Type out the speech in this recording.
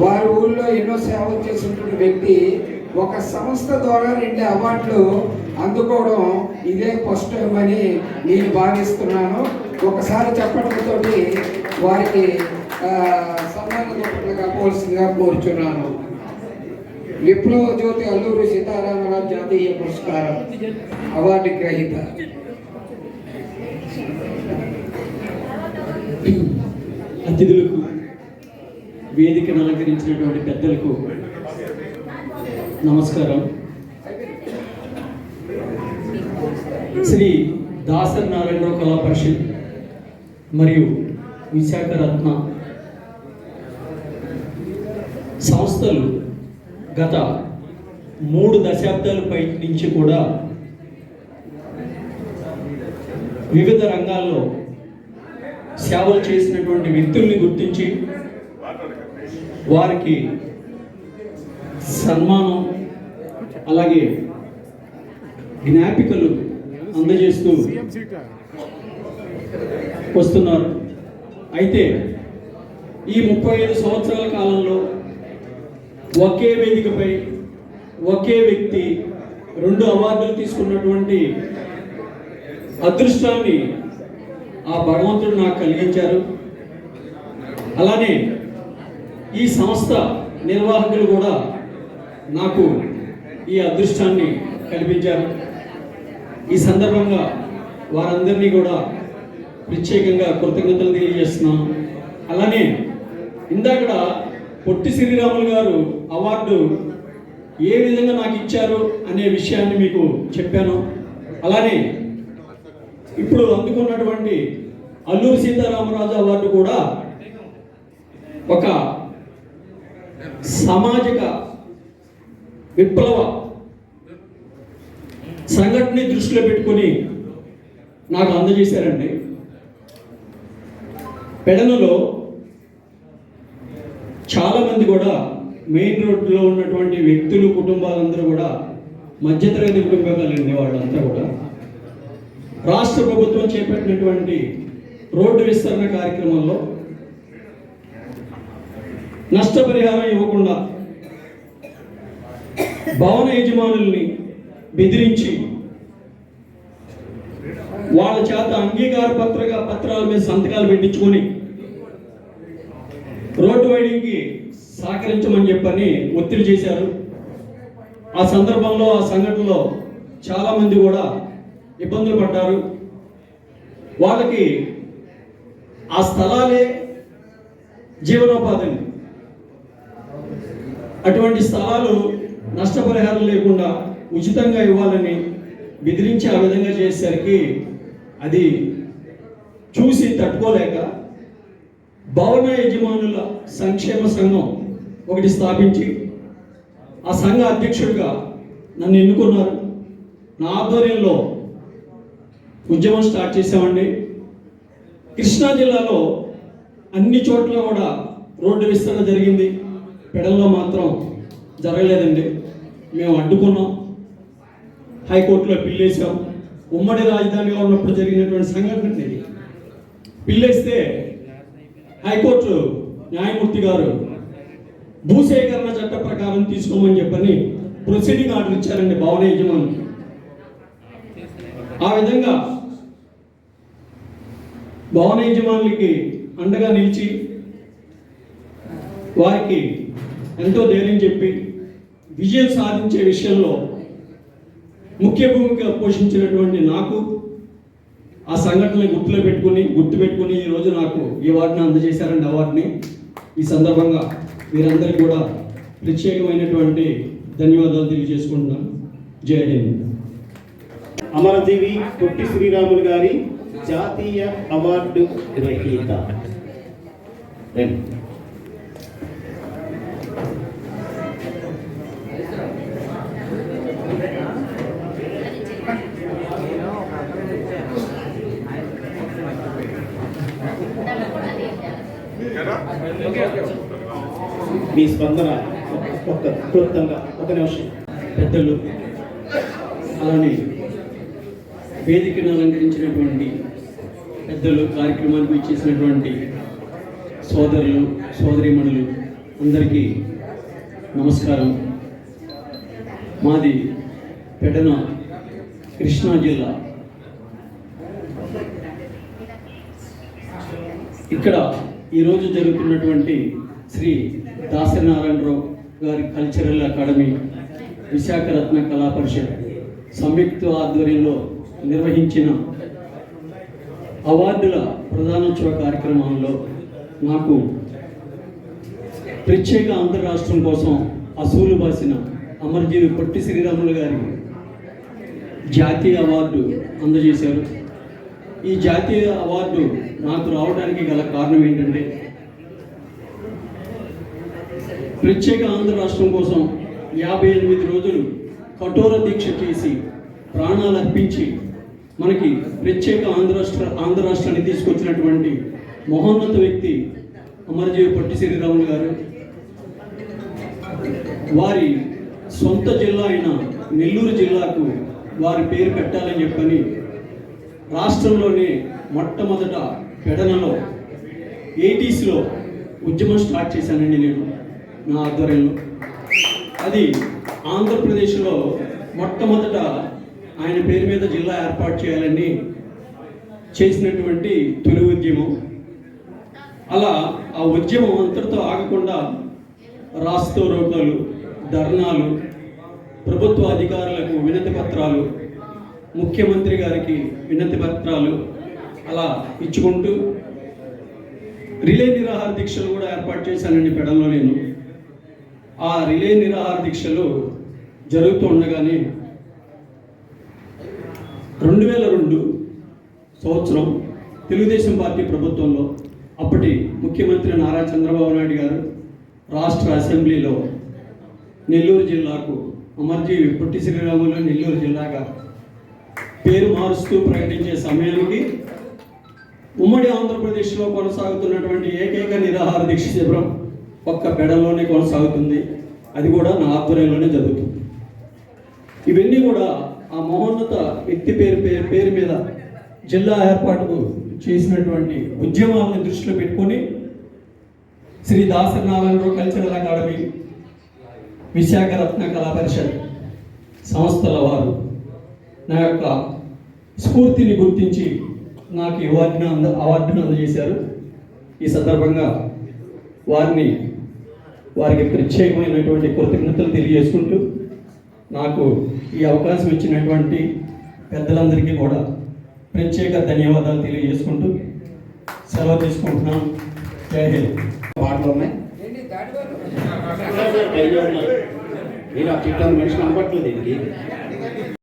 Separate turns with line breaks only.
వారి ఊళ్ళో ఎన్నో సేవలు చేసినటువంటి వ్యక్తి ఒక సంస్థ ద్వారా రెండు అవార్డులు అందుకోవడం ఇదే ఫస్ట్ టైం అని నేను భావిస్తున్నాను. ఒకసారి చెప్పడంతో వారికి ఆ, సన్మాన కోరుచున్నాను. విప్లవ జ్యోతి అల్లూరు సీతారామరాజు జాతీయ పురస్కారం అవార్డు గ్రహీత.
అతిథులకు వేదికను అలంకరించినటువంటి పెద్దలకు నమస్కారం. శ్రీ దాసరి నారాయణరావు కళా పరిషత్ మరియు విశాఖ రత్న సంస్థలు గత మూడు దశాబ్దాల పై నుంచి కూడా వివిధ రంగాల్లో సేవలు చేసినటువంటి వ్యక్తుల్ని గుర్తించి వారికి సన్మానం అలాగే జ్ఞాపికలు అందజేస్తూ వస్తున్నారు. అయితే ఈ ముప్పై ఐదు సంవత్సరాల కాలంలో ఒకే వేదికపై ఒకే వ్యక్తి రెండు అవార్డులు తీసుకున్నటువంటి అదృష్టాన్ని ఆ భగవంతుడు నాకు కలిగించారు. అలానే ఈ సంస్థ నిర్వాహకులు కూడా నాకు ఈ అదృష్టాన్ని కల్పించారు. ఈ సందర్భంగా వారందరినీ కూడా ప్రత్యేకంగా కృతజ్ఞతలు తెలియజేస్తున్నాం అలానే ఇందాకడ పొట్టి శ్రీరాములు గారు అవార్డు ఏ విధంగా నాకు ఇచ్చారు అనే విషయాన్ని మీకు చెప్పాను. అలానే ఇప్పుడు అందుకున్నటువంటి అల్లూరి సీతారామరాజు అవార్డు కూడా ఒక సామాజిక విప్లవ సంఘటనని దృష్టిలో పెట్టుకొని నాకు అందజేశారండి. పెడనలో చాలామంది కూడా మెయిన్ రోడ్లో ఉన్నటువంటి వ్యక్తులు కుటుంబాలందరూ కూడా మధ్యతరగతి కుటుంబాలండి వాళ్ళంతా కూడా రాష్ట్ర ప్రభుత్వం చేపట్టినటువంటి రోడ్డు విస్తరణ కార్యక్రమంలో నష్టపరిహారం ఇవ్వకుండా భవన యజమానుల్ని బెదిరించి వాళ్ళ చేత అంగీకార పత్రగా పత్రాల మీద సంతకాలు పెట్టించుకొని రోడ్డు వైడింగ్కి సహకరించమని చెప్పని ఒత్తిడి చేశారు. ఆ సందర్భంలో ఆ సంఘటనలో చాలామంది కూడా ఇబ్బందులు పడ్డారు. వాళ్ళకి ఆ స్థలాలే జీవనోపాధిని. అటువంటి స్థలాలు నష్టపరిహారం లేకుండా ఉచితంగా ఇవ్వాలని బెదిరించి ఆ విధంగా చేసేసరికి అది చూసి తట్టుకోలేక భవన యజమానుల సంక్షేమ సంఘం ఒకటి స్థాపించి ఆ సంఘ అధ్యక్షుడిగా నన్ను ఎన్నుకున్నారు. నా ఆధ్వర్యంలో ఉద్యమం స్టార్ట్ చేసామండి కృష్ణా జిల్లాలో అన్ని చోట్ల కూడా రోడ్డు విస్తరణ జరిగింది. పెడల్లో మాత్రం జరగలేదండి. మేము అడ్డుకున్నాం. హైకోర్టులో పిల్లేసాం ఉమ్మడి రాజధానిగా ఉన్నప్పుడు జరిగినటువంటి సంఘటన ఇది పిల్లేస్తే హైకోర్టు న్యాయమూర్తి గారు భూసేకరణ చట్ట ప్రకారం తీసుకోమని చెప్పని ప్రొసీడింగ్ ఆర్డర్ ఇచ్చారండి భవన యజమానికి. ఆ విధంగా భవన యజమానులకి అండగా నిలిచి వారికి ఎంతో ధైర్యం చెప్పి విజయం సాధించే విషయంలో ముఖ్య భూమిక పోషించినటువంటి నాకు ఆ సంఘటనని గుర్తులో పెట్టుకుని గుర్తు పెట్టుకుని ఈ రోజు నాకు ఈ అవార్డుని అందజేశారండి. అవార్డుని ఈ సందర్భంగా మీరందరికీ కూడా ప్రత్యేకమైనటువంటి ధన్యవాదాలు తెలియజేసుకుంటున్నాను. జయ హింద్.
అమరజీవి పొట్టి శ్రీరాములు గారి జాతీయ అవార్డు గ్రహీత మీ స్పందన ఒక క్లుప్తంగా ఒక నిమిషం.
పెద్దలు అలానే వేదికను అలంకరించినటువంటి పెద్దలు కార్యక్రమానికి ఇచ్చేసినటువంటి సోదరులు సోదరిమణులు అందరికీ నమస్కారం. మాది పెడన కృష్ణా జిల్లా. ఇక్కడ ఈరోజు జరుగుతున్నటువంటి శ్రీ దాసనారాయణరావు గారి కల్చరల్ అకాడమీ విశాఖరత్న కళా పరిషత్ సంయుక్త ఆధ్వర్యంలో నిర్వహించిన అవార్డుల ప్రధానోత్సవ కార్యక్రమంలో నాకు ప్రత్యేక ఆంధ్ర రాష్ట్రం కోసం అసూలు బాసిన అమరజీవి పొట్టి శ్రీరాములు గారి జాతీయ అవార్డు అందజేశారు. ఈ జాతీయ అవార్డు నాకు రావడానికి గల కారణం ఏంటంటే ప్రత్యేక ఆంధ్ర రాష్ట్రం కోసం యాభై ఎనిమిది రోజులు కఠోర దీక్ష చేసి ప్రాణాలు అర్పించి మనకి ప్రత్యేక ఆంధ్ర రాష్ట్ర ఆంధ్ర రాష్ట్రాన్ని తీసుకొచ్చినటువంటి మహోన్నత వ్యక్తి అమరజీవి పట్టి శ్రీరాములు గారు వారి సొంత జిల్లా అయిన నెల్లూరు జిల్లాకు వారి పేరు పెట్టాలని చెప్పని రాష్ట్రంలోనే మొట్టమొదట పెడనలో ఎయిటీస్లో ఉద్యమం స్టార్ట్ చేశానండి నేను నా ఆధ్వర్యంలో. అది ఆంధ్రప్రదేశ్లో మొట్టమొదట ఆయన పేరు మీద జిల్లా ఏర్పాటు చేయాలని చేసినటువంటి తొలి ఉద్యమం. అలా ఆ ఉద్యమం అంతటితో ఆగకుండా రాస్తో రోగాలు ధర్నాలు ప్రభుత్వ అధికారులకు వినతి పత్రాలు ముఖ్యమంత్రి గారికి వినతి పత్రాలు అలా ఇచ్చుకుంటూ రిలే నిరాహార దీక్షలు కూడా ఏర్పాటు చేశానండి పెడల్లో నేను. ఆ రిలే నిరాహార దీక్షలు జరుగుతూ ఉండగానే రెండు వేల రెండు సంవత్సరం తెలుగుదేశం పార్టీ ప్రభుత్వంలో అప్పటి ముఖ్యమంత్రి నారా చంద్రబాబు నాయుడు గారు రాష్ట్ర అసెంబ్లీలో నెల్లూరు జిల్లాకు అమర్జీ పొట్టి శ్రీరాములు నెల్లూరు జిల్లాగా పేరు మారుస్తూ ప్రకటించే సమయానికి ఉమ్మడి ఆంధ్రప్రదేశ్లో కొనసాగుతున్నటువంటి ఏకైక నిరాహార దీక్ష శిబిరం ఒక్క పెడలోనే కొనసాగుతుంది. అది కూడా నా ఆధ్వర్యంలోనే జరుగుతుంది. ఇవన్నీ కూడా ఆ మహోన్నత వ్యక్తి పేరు పేరు పేరు మీద జిల్లా ఏర్పాటుకు చేసినటువంటి ఉద్యమాలను దృష్టిలో పెట్టుకొని శ్రీ దాసనారాయణరావు కల్చరల్ అకాడమీ విశాఖ రత్న కళా పరిషత్ సంస్థల వారు నా యొక్క స్ఫూర్తిని గుర్తించి నాకు అవార్డును అంద అవార్డును అందజేశారు. ఈ సందర్భంగా వారిని వారికి ప్రత్యేకమైనటువంటి కృతజ్ఞతలు తెలియజేసుకుంటూ నాకు ఈ అవకాశం ఇచ్చినటువంటి పెద్దలందరికీ కూడా ప్రత్యేక ధన్యవాదాలు తెలియజేసుకుంటూ సెలవు తీసుకుంటున్నాం. జై హింద్.
పాటలు ఉన్నాయి.
ఏంటి దాడి వాళ్ళు?
మీరు ఆ చిట్టాన్ని మనిషి కనపట్లేదు దీనికి.